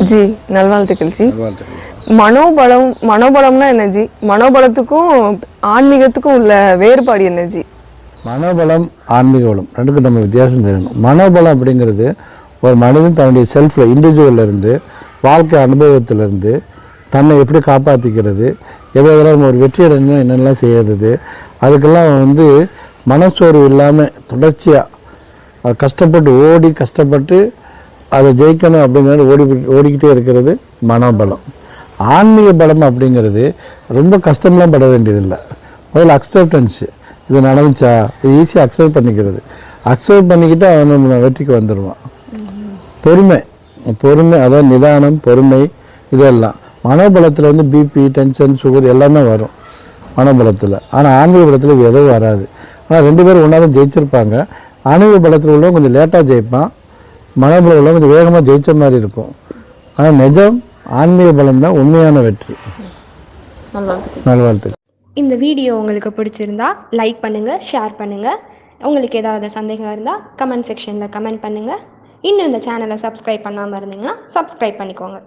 G நல்வாழ்த்துக்கள் G. மனோபலம் மனோபலம்னா என்ன G? மனோபலத்துக்கும் ஆன்மீகத்துக்கும் உள்ள வேறுபாடு என்ன ஜி? மனோபலம் ஆன்மீக பலம் ரெண்டுக்கும் நம்ம வித்தியாசம் தெரியணும் மனோபலம் அப்படிங்கிறது ஒரு மனிதன் தன்னுடைய செல்ஃபில் இண்டிவிஜுவல்ல இருந்து வாழ்க்கை அனுபவத்திலிருந்து தன்னை எப்படி காப்பாற்றிக்கிறது எதை எதெல்லாம் நம்ம ஒரு வெற்றி அடையணும் என்னென்னலாம் செய்யறது அதுக்கெல்லாம் வந்து மனசோர்வு இல்லாமல் தொடர்ச்சியாக கஷ்டப்பட்டு ஓடி கஷ்டப்பட்டு அதை ஜெயிக்கணும் அப்படிங்கிறது ஓடி ஓடிக்கிட்டே இருக்கிறது மனோபலம். ஆன்மீக பலம் அப்படிங்கிறது ரொம்ப கஷ்டம்லாம் பட வேண்டியதில்லை. முதல்ல அக்செப்டன்ஸு இது நடந்துச்சா? இது ஈஸியாக அக்செப்ட் பண்ணிக்கிறது. அக்செப்ட் பண்ணிக்கிட்டு அவன் வெற்றிக்கு வந்துடுவான். பொறுமை. பொறுமை அதாவது நிதானம் பொறுமை இதெல்லாம். மனோபலத்தில் வந்து பிபி டென்ஷன் சுகர் எல்லாமே வரும். மனோபலத்தில். ஆனால் ஆன்மீக பலத்தில் இது எதுவும் வராது. ஆனால் ரெண்டு பேரும் ஒன்றா தான் ஜெயிச்சிருப்பாங்க. ஆன்மீக பலத்தில் உள்ளவன் கொஞ்சம் லேட்டாக ஜெயிப்பான். மனோபலம் கொஞ்சம் வேகமாக ஜெயிச்ச மாதிரி இருக்கும். ஆனால் நிஜம் ஆன்மீக பலம் தான் உண்மையான வெற்றி. நல்வாழ்த்துக்கள். இந்த வீடியோ உங்களுக்கு பிடிச்சிருந்தா லைக் பண்ணுங்கள் ஷேர் பண்ணுங்கள் உங்களுக்கு ஏதாவது சந்தேகம் இருந்தால் கமெண்ட் செக்ஷனில் கமெண்ட் பண்ணுங்கள் இன்னும் இந்த சேனலை சப்ஸ்கிரைப் பண்ணாமல் இருந்தீங்கன்னா சப்ஸ்கிரைப் பண்ணிக்கோங்க.